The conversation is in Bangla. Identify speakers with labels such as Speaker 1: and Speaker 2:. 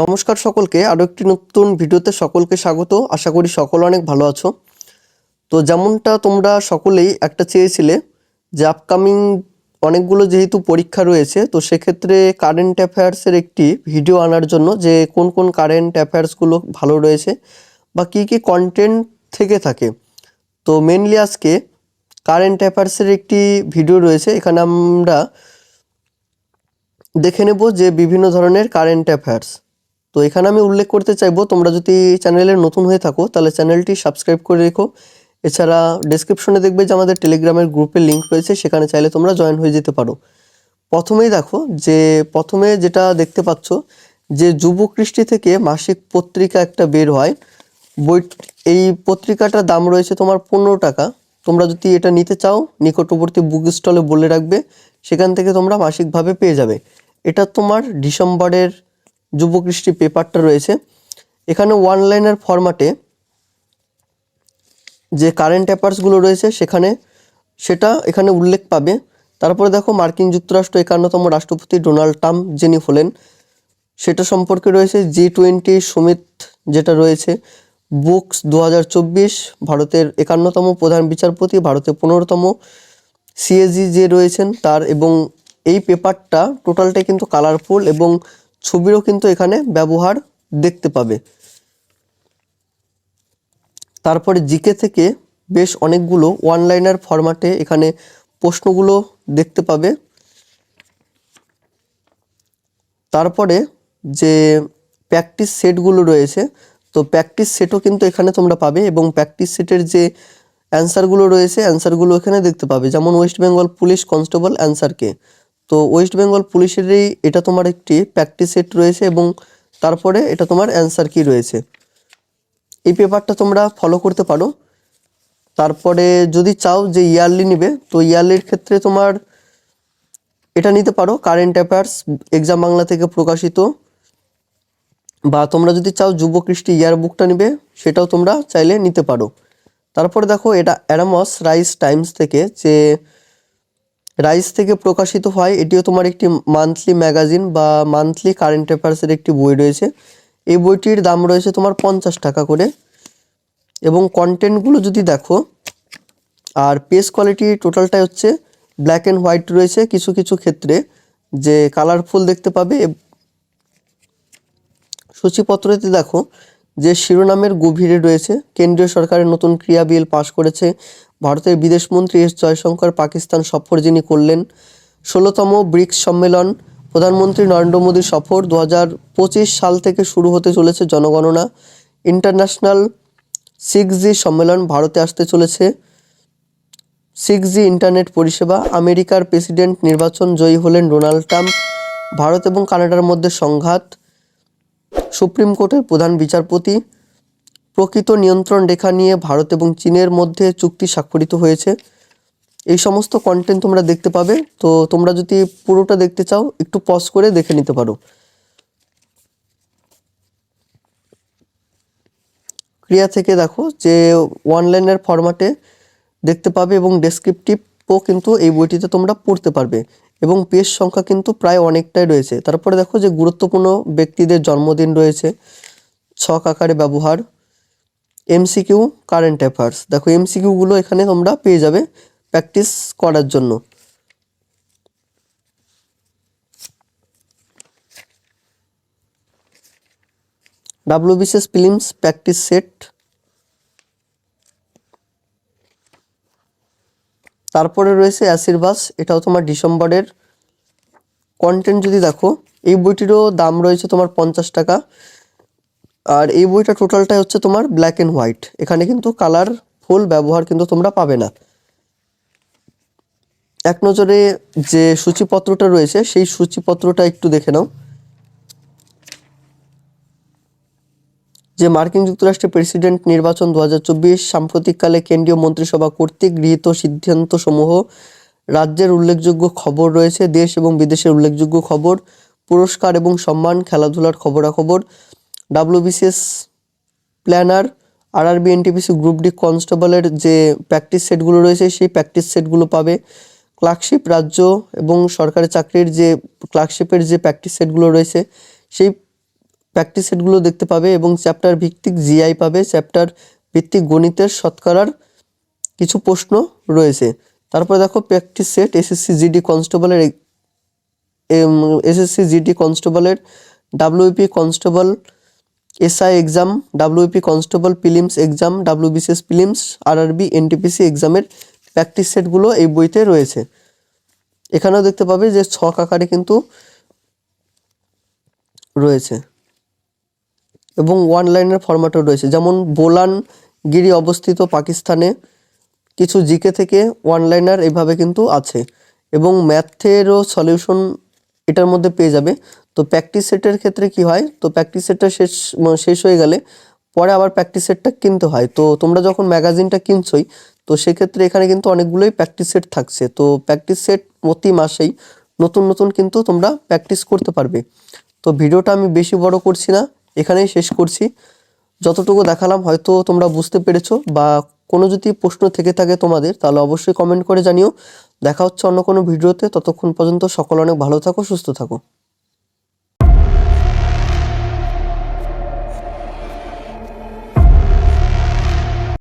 Speaker 1: নমস্কার সকলকে আরও একটি নতুন ভিডিওতে সকলকে স্বাগত। আশা করি সকল অনেক ভালো আছো। তো যেমনটা তোমরা সকলেই একটা চেয়েছিলে যে আপকামিং অনেকগুলো যেহেতু পরীক্ষা রয়েছে, তো সেক্ষেত্রে কারেন্ট অ্যাফেয়ার্সের একটি ভিডিও আনার জন্য যে কোন কোন কারেন্ট অ্যাফেয়ার্সগুলো ভালো রয়েছে বা কী কী কন্টেন্ট থেকে থাকে। তো মেনলি আজকে কারেন্ট অ্যাফেয়ার্সের একটি ভিডিও রয়েছে, এখানে আমরা দেখে নেব যে বিভিন্ন ধরনের কারেন্ট অ্যাফেয়ার্স তো এখানে আমি উল্লেখ করতে চাইব, তোমরা যদি চ্যানেলে নতুন হয়ে থাকো, তাহলে চ্যানেলটি সাবস্ক্রাইব করে রেখো। এছাড়া ডেসক্রিপশনে দেখবে যে আমাদের টেলিগ্রামের গ্রুপের লিঙ্ক রয়েছে, সেখানে চাইলে তোমরা জয়েন হয়ে যেতে পারো। প্রথমেই দেখো যে, প্রথমে যেটা দেখতে পাচ্ছ যে, যুব কৃষ্টি থেকে মাসিক পত্রিকা একটা বের হয়। বই, এই পত্রিকাটার দাম রয়েছে তোমার পনেরো টাকা। তোমরা যদি এটা নিতে চাও, নিকটবর্তী বুক স্টলে বলে রাখবে, সেখান থেকে তোমরা মাসিকভাবে পেয়ে যাবে। এটা তোমার ডিসেম্বরের যুবকৃষ্টি পেপারটা রয়েছে। এখানে ওয়ান লাইনের ফরম্যাটে যে কারেন্ট অ্যাফেয়ার্সগুলো রয়েছে, সেখানে সেটা এখানে উল্লেখ পাবে। তারপরে দেখো মার্কিন যুক্তরাষ্ট্র একান্নতম রাষ্ট্রপতি ডোনাল্ড ট্রাম্প, যিনি হলেন, সেটা সম্পর্কে রয়েছে জি টোয়েন্টি সমিত যেটা রয়েছে, বুকস দু হাজার চব্বিশ, ভারতের একান্নতম প্রধান বিচারপতি, ভারতের পনেরোতম। সিএজি যে রয়েছেন তার এবং এই পেপারটা টোটালটাই কিন্তু কালারফুল এবং ছবিরও কিন্তু এখানে ব্যবহার দেখতে পাবে। তারপরে জিকে থেকে বেশ অনেকগুলো ওয়ান লাইনার ফরম্যাটে এখানে প্রশ্নগুলো দেখতে পাবে। তারপরে যে প্র্যাকটিস সেটগুলো রয়েছে, তো প্র্যাকটিস সেটও কিন্তু এখানে তোমরা পাবে এবং প্র্যাকটিস সেটের যে অ্যান্সারগুলো রয়েছে অ্যান্সারগুলো এখানে দেখতে পাবে। যেমন ওয়েস্ট বেঙ্গল পুলিশ কনস্টেবল অ্যান্সারকে তো ওয়েস্ট বেঙ্গল পুলিশেরই এটা তোমার একটি প্র্যাকটিস সেট রয়েছে এবং তারপরে এটা তোমার অ্যান্সার কি রয়েছে। এই পেপারটা তোমরা ফলো করতে পারো। তারপরে যদি চাও যে ইয়ারলি নিবে, তো ইয়ারলির ক্ষেত্রে তোমার এটা নিতে পারো। কারেন্ট অ্যাফেয়ার্স এক্সাম বাংলা থেকে প্রকাশিত। বা তোমরা যদি চাও যুব কৃষ্টি ইয়ার বুকটা নিবে, সেটাও তোমরা চাইলে নিতে পারো। তারপরে দেখো এটা অ্যারামস রাইস টাইমস থেকে যে রাইস থেকে প্রকাশিত হয়, এটিও তোমার একটি মান্থলি ম্যাগাজিন বা মান্থলি কারেন্ট অ্যাফেয়ার্সের একটি বই রয়েছে। এই বইটির দাম রয়েছে তোমার পঞ্চাশ টাকা করে এবং কন্টেন্টগুলো যদি দেখো, আর পেজ কোয়ালিটি টোটালটাই হচ্ছে ব্ল্যাক অ্যান্ড হোয়াইট রয়েছে কিছু কিছু ক্ষেত্রে, যে কালারফুল দেখতে পাবে। সূচিপত্রতে দেখো যে শিরোনামের গভীরে রয়েছে, কেন্দ্রীয় সরকারের নতুন ক্রিয়া বিল পাশ করেছে ভারতের বিদেশমন্ত্রী এস জয়শঙ্কর পাকিস্তান সফর যিনি করলেন, ষোলোতম ব্রিক্স সম্মেলন, প্রধানমন্ত্রী নরেন্দ্র মোদীর সফর দু সাল থেকে শুরু হতে চলেছে জনগণনা। ইন্টারন্যাশনাল সিক্স জি সম্মেলন ভারতে আসতে চলেছে। সিক্স জি ইন্টারনেট পরিষেবা, আমেরিকার প্রেসিডেন্ট নির্বাচন জয়ী হলেন ডোনাল্ড ট্রাম্প, ভারত এবং কানাডার মধ্যে সংঘাত, সুপ্রিম কোর্টের প্রধান বিচারপতি প্রকৃত নিয়ন্ত্রণ রেখা নিয়ে ভারত এবং চীনের মধ্যে চুক্তি স্বাক্ষরিত হয়েছে। এই সমস্ত কন্টেন্ট তোমরা দেখতে পাবে। তো তোমরা যদি পুরোটা দেখতে চাও, একটু পজ করে দেখে নিতে পারো। ক্রিয়া থেকে দেখো যে অনলাইনের ফরম্যাটে দেখতে পাবে এবং ডেসক্রিপটিভও কিন্তু এই বইটিতে তোমরা পড়তে পারবে। এবং পেজ সংখ্যা কিন্তু প্রায় অনেকটাই রয়েছে। তারপরে দেখো যে গুরুত্বপূর্ণ ব্যক্তিদের জন্মদিন রয়েছে, ছক আকারে ব্যবহার এমসিকিউ কারেন্ট অ্যাফেয়ার্স দেখো এমসিকিউগুলো এখানে তোমরা পেয়ে যাবে প্র্যাকটিস করার জন্য। ডাব্লিউবিসিএস ফিল্মস প্র্যাকটিস সেট তারপরে রয়েছে অ্যাসিরবাস এটাও তোমার ডিসেম্বরের। কন্টেন্ট যদি দেখো, এই বইটিরও দাম রয়েছে তোমার পঞ্চাশ টাকা। আর এই বইটা টোটালটাই হচ্ছে তোমার ব্ল্যাক অ্যান্ড হোয়াইট এখানে কিন্তু কালার ফুল ব্যবহার কিন্তু তোমরা পাবে না। এক নজরে যে সূচিপত্রটা রয়েছে, সেই সূচিপত্রটা একটু দেখে নাও। যে মার্কিন যুক্তরাষ্ট্রের প্রেসিডেন্ট নির্বাচন দু হাজার চব্বিশ, সাম্প্রতিককালে কেন্দ্রীয় মন্ত্রিসভা কর্তৃক গৃহীত সিদ্ধান্তসমূহ, রাজ্যের উল্লেখযোগ্য খবর রয়েছে, দেশ এবং বিদেশের উল্লেখযোগ্য খবর, পুরস্কার এবং সম্মান, খেলাধুলার খবরাখবর WBCS planner RRB NTPC group D কনস্টেবলের যে প্র্যাকটিস সেটগুলো রয়েছে, সেই প্র্যাকটিস সেটগুলো পাবে। ক্লার্কশিপ রাজ্য এবং সরকারি চাকরির যে ক্লার্কশিপের যে প্র্যাকটিস সেটগুলো রয়েছে, সেই প্র্যাকটিস সেটগুলো দেখতে পাবে এবং চ্যাপ্টার ভিত্তিক জিআই পাবে। চ্যাপ্টার ভিত্তিক গণিতের শতকরার কিছু প্রশ্ন রয়েছে। তারপরে দেখো প্র্যাকটিস সেট এসএসসি জিডি কনস্টেবলের এসএসসি জিডি কনস্টেবলের WP constable SI exam WP constable prelims exam WBCS prelims RRB NTPC এক্সামের প্র্যাকটিস সেটগুলো এই বইতে রয়েছে। এখানেও দেখতে পাবে যে ছক আকারে কিন্তু রয়েছে। এবং ওয়ান লাইনের ফরম্যাটও রয়েছে। যেমন বোলান গিরি অবস্থিত পাকিস্তানে কিছু জিকে থেকে ওয়ান লাইনার এইভাবে কিন্তু আছে। এবং ম্যাথেরও সলিউশন এটার মধ্যে পেয়ে যাবে। তো প্র্যাকটিস সেটের ক্ষেত্রে কি হয়? তো প্র্যাকটিস সেটটা শেষ মানে শেষ হয়ে গেলে পরে আবার প্র্যাকটিস সেটটা কিনতে হয়। তো তোমরা যখন ম্যাগাজিনটা কিনছোই, তো সেক্ষেত্রে এখানে কিন্তু অনেকগুলোই প্র্যাকটিস সেট থাকছে। তো প্র্যাকটিস সেট প্রতি মাসেই নতুন নতুন কিন্তু তোমরা প্র্যাকটিস করতে পারবে। তো ভিডিওটা আমি বেশি বড় করছি না, এখানেই শেষ করছি। যতটুকু দেখালাম হয়তো তোমরা বুঝতে পেরেছ, বা কোনো যদি প্রশ্ন থেকে থাকে তোমাদের, তাহলে অবশ্যই কমেন্ট করে জানিও। দেখা হচ্ছে অন্য কোনো ভিডিওতে ততক্ষণ পর্যন্ত সকল অনেক ভালো থাকো সুস্থ থাকো।